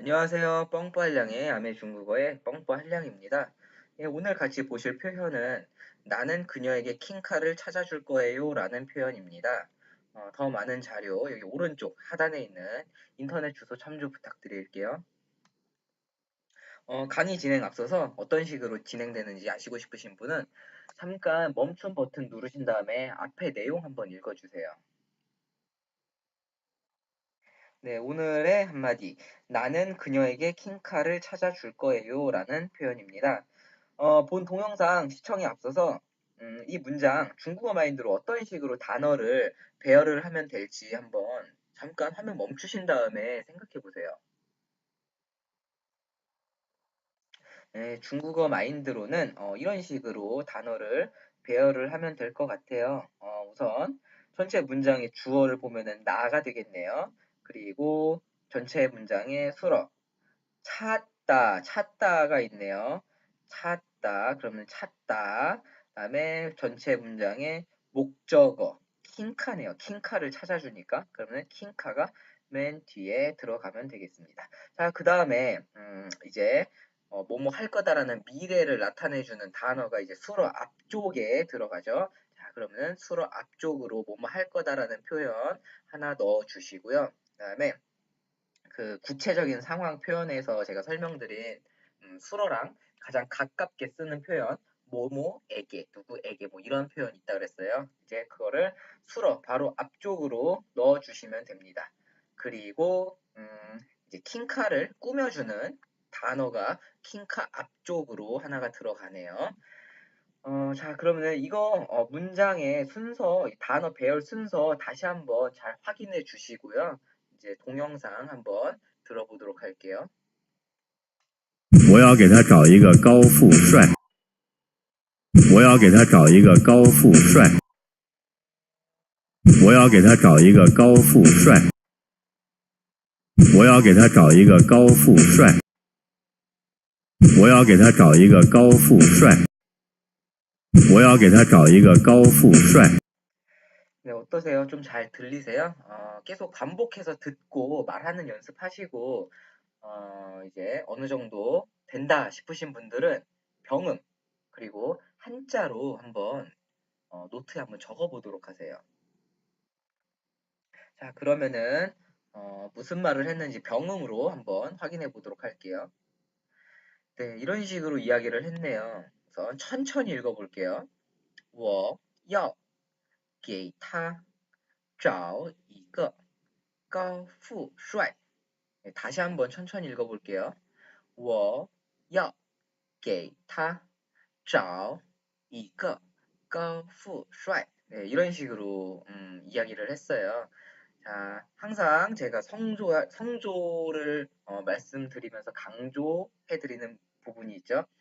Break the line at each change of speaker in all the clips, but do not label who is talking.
안녕하세요. 뻥빠 한량의 아메 중국어의 뻥빠 한량입니다. 예, 오늘 같이 보실 표현은 나는 그녀에게 킹카를 찾아줄 거예요 라는 표현입니다. 어, 더 많은 자료 여기 오른쪽 하단에 있는 인터넷 주소 참조 부탁드릴게요. 어, 강의 진행 앞서서 어떤 식으로 진행되는지 아시고 싶으신 분은 잠깐 멈춤 버튼 누르신 다음에 앞에 내용 한번 읽어주세요. 네, 오늘의 한마디. 나는 그녀에게 킹카를 찾아줄 거예요. 라는 표현입니다. 어, 본 동영상 시청에 앞서서 음, 이 문장 중국어 마인드로 어떤 식으로 단어를 배열을 하면 될지 한번 잠깐 화면 멈추신 다음에 생각해 보세요. 네, 중국어 마인드로는 어, 이런 식으로 단어를 배열을 하면 될 것 같아요. 어, 우선 전체 문장의 주어를 보면은 나가 되겠네요. 그리고 전체 문장에 수러 찾다 찾다가 있네요. 찾다 그러면 찾다 다음에 전체 문장에 목적어 킹카네요. 킹카를 찾아주니까 그러면 킹카가 맨 뒤에 들어가면 되겠습니다. 자, 그 다음에 음, 이제 어, 뭐뭐 할 거다라는 미래를 나타내주는 단어가 이제 수로 앞쪽에 들어가죠. 자, 그러면 수로 앞쪽으로 뭐뭐 할 거다라는 표현 하나 넣어 주시고요. 다음에 그 구체적인 상황 표현에서 제가 설명드린 음, 수어랑 가장 가깝게 쓰는 표현 뭐뭐에게 누구에게 뭐 이런 표현 있다 그랬어요. 이제 그거를 수어 바로 앞쪽으로 넣어 주시면 됩니다. 그리고 음, 이제 킹카를 꾸며주는 단어가 킹카 앞쪽으로 하나가 들어가네요. 어, 자, 그러면 이거 어, 문장의 순서, 단어 배열 순서 다시 한번 잘 확인해 주시고요. 이제 동영상 한번 들어보도록 할게요.
我要给他找一个高富帅。我要给他找一个高富帅。我要给他找一个高富帅。我要给他找一个高富帅。我要给他找一个高富帅。我要给他找一个高富帅。
네, 어떠세요? 좀 잘 들리세요? 어, 계속 반복해서 듣고 말하는 연습하시고 어, 이제 어느 정도 된다 싶으신 분들은 병음 그리고 한자로 한번 어, 노트에 한번 적어보도록 하세요. 자, 그러면은 어, 무슨 말을 했는지 병음으로 한번 확인해 보도록 할게요. 네, 이런 식으로 이야기를 했네요. 우선 천천히 읽어볼게요. 我要 给他找一个高富帅. 네, 다시 한번 천천히 읽어볼게요. 我要给他找一个高富帅. 네, 이런 식으로 음, 이야기를 했어요. 자, 항상 제가 성조, 성조를 어, 말씀드리면서 강조해드리는 부분이 있죠.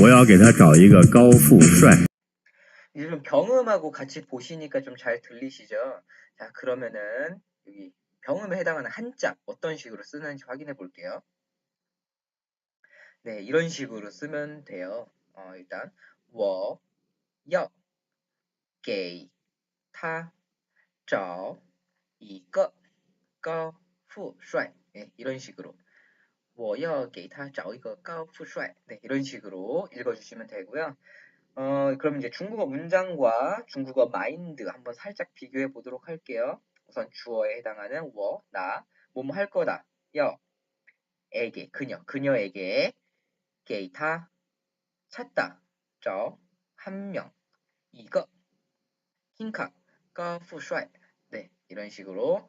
我要给他找一个高富帅。
이제 좀 병음하고 같이 보시니까 좀 잘 들리시죠? 자, 그러면은 여기 병음에 해당하는 한자 어떤 식으로 쓰는지 확인해 볼게요. 네, 이런 식으로 쓰면 돼요. 어, 일단 我要给他找一个高富帅. 네, 이런 식으로 我要给他找一个高富帅. 네, 이런 식으로 읽어주시면 되고요. 어, 그럼 이제 중국어 문장과 중국어 마인드 한번 살짝 비교해 보도록 할게요. 우선 주어에 해당하는 我, 나, 뭐뭐 할 거다, 要, 에게, 그녀, 그녀에게, 给他, 찾다, 找, 한 명, 一个, 킹카, 高富帅. 네, 이런 식으로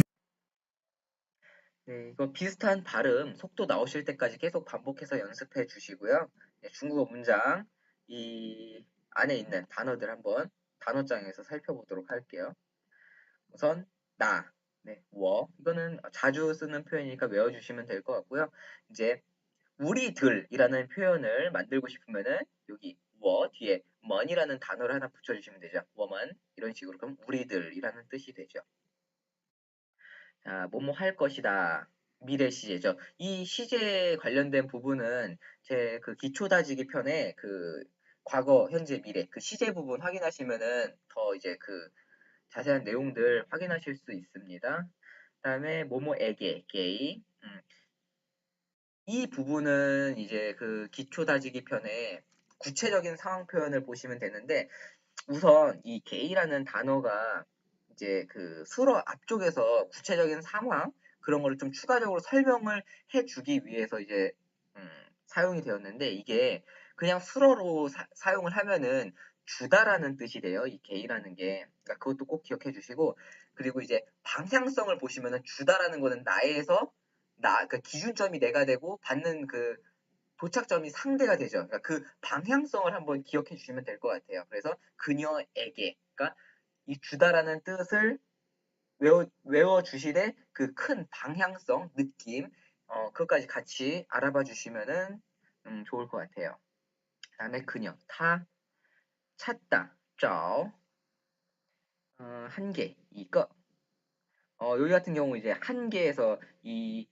네, 비슷한 발음, 속도 나오실 때까지 계속 반복해서 연습해 주시고요. 네, 중국어 문장 이 안에 있는 단어들 한번 단어장에서 살펴보도록 할게요. 우선 나, 네, 워 이거는 자주 쓰는 표현이니까 외워주시면 될 것 같고요. 이제 우리들이라는 표현을 만들고 싶으면은 여기 워 뒤에 먼이라는 단어를 하나 붙여주시면 되죠. 워먼 이런 식으로 그럼 우리들이라는 뜻이 되죠. 자, 뭐뭐 할 것이다. 미래 시제죠. 이 시제 관련된 부분은 제 그 기초 다지기 편에 그 과거, 현재, 미래 그 시제 부분 확인하시면은 더 이제 그 자세한 내용들 확인하실 수 있습니다. 그다음에 뭐뭐에게, 게이. 음. 이 부분은 이제 그 기초 다지기 편에 구체적인 상황 표현을 보시면 되는데 우선 이 게이라는 단어가 이제 그 수로 앞쪽에서 구체적인 상황 그런 거를 좀 추가적으로 설명을 해주기 위해서 이제 음, 사용이 되었는데 이게 그냥 수로로 사, 용을 하면은 주다라는 뜻이 돼요. 이 게이라는 게 그러니까 그것도 꼭 기억해 주시고 그리고 이제 방향성을 보시면은 주다라는 거는 나에서 나그 기준점이 내가 되고 받는 그 도착점이 상대가 되죠. 그러니까 그 방향성을 한번 기억해 주시면 될 것 같아요. 그래서 그녀에게 그러니까 이 주다라는 뜻을 외워, 외워 주시되 그 큰 방향성, 느낌, 어, 그것까지 같이 알아봐 주시면은 음, 좋을 것 같아요. 다음에 그녀, 타, 찾다, 找, 어, 한 개, 이거. 어, 여기 같은 경우 이제 한 개에서 이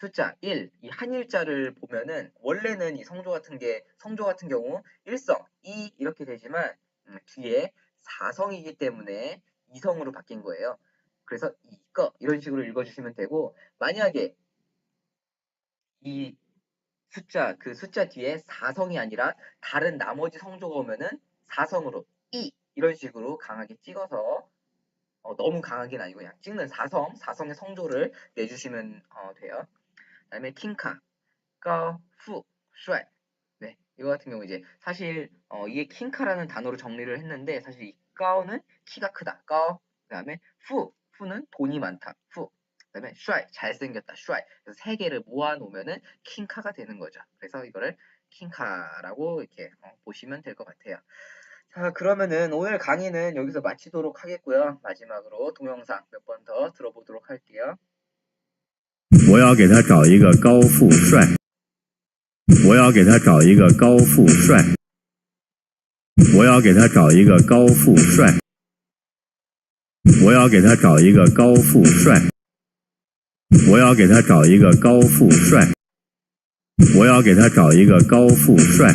숫자 1, 이 한일자를 보면은 원래는 이 성조 같은 게 성조 같은 경우 1성, 2 이렇게 되지만 음, 뒤에 4성이기 때문에 2성으로 바뀐 거예요. 그래서 이거 이런 식으로 읽어주시면 되고 만약에 이 숫자 그 숫자 뒤에 4성이 아니라 다른 나머지 성조가 오면은 4성으로 이 이런 식으로 강하게 찍어서 어, 너무 강하게는 아니고 그냥 찍는 4성 4성의 성조를 내주시면 어, 돼요. 그 다음에 킹카, 까, 후, 슈아이. 네, 이거 같은 경우 이제 사실 어, 이게 킹카라는 단어로 정리를 했는데 사실 이 까오는 키가 크다. 까오. 그다음에 후, 후는 돈이 많다. 후. 그다음에 슈아이, 잘생겼다. 슈아이. 그래서 세 개를 모아 놓으면은 킹카가 되는 거죠. 그래서 이거를 킹카라고 이렇게 어, 보시면 될 것 같아요. 자, 그러면은 오늘 강의는 여기서 마치도록 하겠고요. 마지막으로 동영상 몇 번 더 들어보도록 할게요.
我要给他找一个高富帅。 我要给他找一个高富帅。我要给他找一个高富帅。我要给他找一个高富帅。我要给他找一个高富帅。我要给他找一个高富帅。